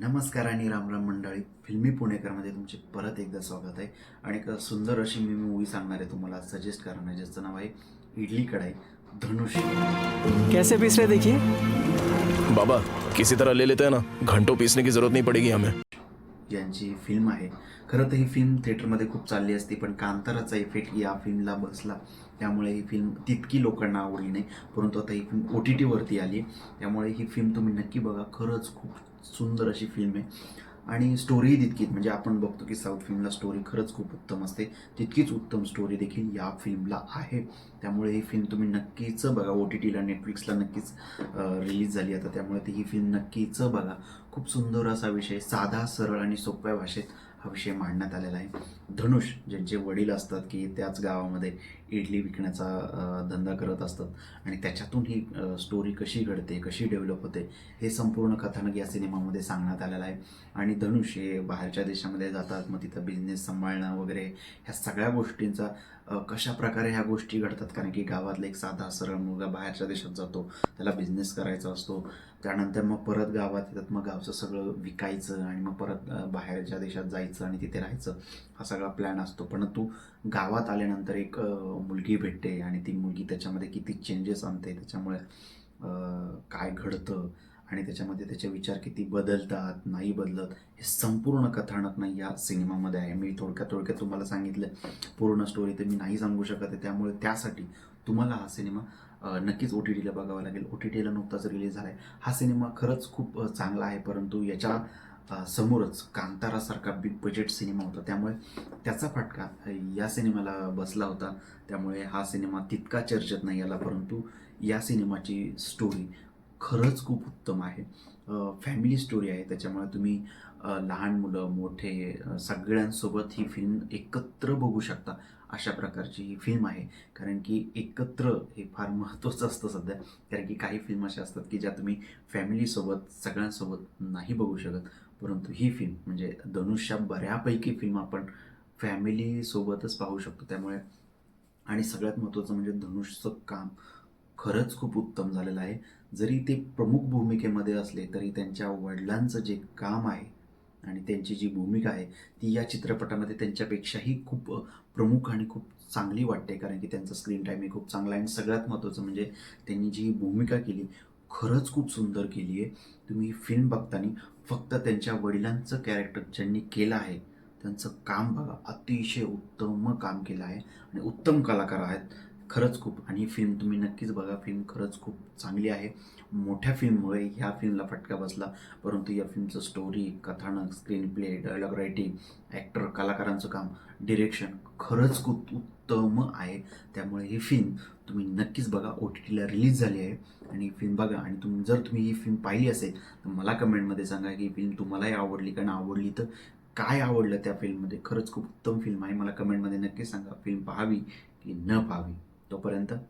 नमस्कार आणि रामराम मंडळी. फिल्मी पुणेकरमध्ये तुमचे परत एकदा स्वागत आहे. आणि एक सुंदर अशी मी मूवी सांगणार आहे तुम्हाला सजेस्ट करणार आहे ज्याचं नाव आहे इडली कढाई. धनुष कैसे पीस रहे देखिए? बाबा किसी तरह ले लेते हैं ना. घंटों पीसने की जरूरत नहीं पड़ेगी हमें. यांची फिल्म आहे. खरं तर ही फिल्म थिएटरमध्ये खूप चालली असती पण कांताराचा इफेक्ट या फिल्मला बसला. त्यामुळे ही फिल्म तितकी लोकांना आवडली नाही. परंतु आता ही फिल्म ओ टी टीवरती आली. त्यामुळे ही फिल्म तुम्ही नक्की बघा. खरंच खूप सुंदर अशी फिल्म आहे. आणि स्टोरीही तितकीच म्हणजे आपण बघतो की साऊथ फिल्मला स्टोरी खरंच खूप उत्तम असते. तितकीच उत्तम स्टोरी देखील या फिल्मला आहे. त्यामुळे ही फिल्म तुम्ही नक्कीच बघा. ओ टी टीला नेटफ्लिक्सला नक्कीच रिलीज झाली आता त्यामुळे ती ही फिल्म नक्कीच बघा. खूप सुंदर असा विषय साधा सरळ आणि सोप्या भाषेत हा विषय मांडण्यात आलेला आहे. धनुष ज्यांचे वडील असतात की त्याच गावामध्ये इडली विकण्याचा धंदा करत असतात आणि त्याच्यातून ही स्टोरी कशी घडते कशी डेव्हलप होते हे संपूर्ण कथानक या सिनेमामध्ये सांगण्यात आलेलं आहे. आणि धनुष हे बाहेरच्या देशामध्ये जातात मग तिथं बिझनेस सांभाळणं वगैरे ह्या सगळ्या गोष्टींचा कशा प्रकारे ह्या गोष्टी घडतात? कारण की गावातला एक साधा सरळ मुलगा बाहेरच्या देशात जातो त्याला बिझनेस करायचा असतो. त्यानंतर मग परत गावात येतात मग गावचं सगळं विकायचं आणि मग परत बाहेर बाहेरच्या देशात जायचं आणि तिथे राहायचं हा सगळा प्लॅन असतो. पण तू गावात आल्यानंतर एक मुलगी भेटते आणि ती मुलगी त्याच्यामध्ये किती चेंजेस आणते त्याच्यामुळे काय घडतं आणि त्याच्यामध्ये त्याचे विचार किती बदलतात नाही बदलत हे संपूर्ण कथानक नाही या सिनेमामध्ये आहे. मी थोडक्यात थोडक्यात तुम्हाला सांगितलं पूर्ण स्टोरी तर मी नाही सांगू शकत आहे. त्यामुळे त्यासाठी तुम्हाला हा सिनेमा नक्कीच ओ टी टीला बघावा लागेल. ओ टी टीला नुकताच रिलीज झाला आहे हा सिनेमा खरंच खूप चांगला आहे. परंतु याच्या समोरच कांतारासारखा बिग बजेट सिनेमा होता. त्यामुळे त्याचा फटका या सिनेमाला बसला होता. त्यामुळे हा सिनेमा तितका चर्चेत नाही आला परंतु या सिनेमाची स्टोरी खरंच खूप उत्तम आहे. फॅमिली स्टोरी आहे. त्याच्यामुळे तुम्ही लहान मुलं मोठे सगळ्यांसोबत ही फिल्म एकत्र बघू शकता. अशा प्रकारची ही फिल्म आहे. कारण की एकत्र हे फार महत्त्वाचं असतं सध्या. कारण की काही फिल्म अशा असतात की ज्या तुम्ही फॅमिलीसोबत सगळ्यांसोबत नाही बघू शकत. परंतु ही फिल्म म्हणजे धनुष्या बऱ्यापैकी फिल्म आपण फॅमिलीसोबतच पाहू शकतो. त्यामुळे आणि सगळ्यात महत्त्वाचं म्हणजे धनुषचं काम खरंच खूप उत्तम झालेलं आहे. जरी ते प्रमुख भूमिकेमध्ये असले तरी त्यांच्या वडिलांचं जे काम आहे आणि त्यांची जी भूमिका आहे ती या चित्रपटामध्ये त्यांच्यापेक्षाही खूप प्रमुख आणि खूप चांगली वाटते. कारण की त्यांचा स्क्रीन टाईमही खूप चांगला आहे आणि सगळ्यात महत्त्वाचं म्हणजे त्यांनी जी भूमिका केली खरंच खूप सुंदर केली आहे. तुम्ही फिल्म बघताना फक्त त्यांच्या वडिलांचं कॅरेक्टर ज्यांनी केलं आहे त्यांचं काम बघा. अतिशय उत्तम काम केलं आहे आणि उत्तम कलाकार आहेत. खरंच खूप आणि ही फिल्म तुम्ही नक्कीच बघा. फिल्म खरंच खूप चांगली आहे. मोठ्या फिल्ममुळे ह्या फिल्मला फटका बसला. परंतु या फिल्मचं स्टोरी कथानक screen play dialogue writing actor कलाकारांचं काम डिरेक्शन खरंच खूप उत्तम आहे. त्यामुळे ही फिल्म तुम्ही नक्कीच बघा. ओ टी टीला रिलीज झाली आहे. आणि ही फिल्म बघा. आणि तुम्ही जर तुम्ही ही फिल्म पाहिली असेल तर मला कमेंटमध्ये सांगा की ही फिल्म तुम्हालाही आवडली कारण आवडली तर काय आवडलं त्या फिल्ममध्ये खरंच खूप उत्तम फिल्म आहे. मला कमेंटमध्ये नक्की सांगा. फिल्म पाहावी की न पाहावी? ¿No aparenta?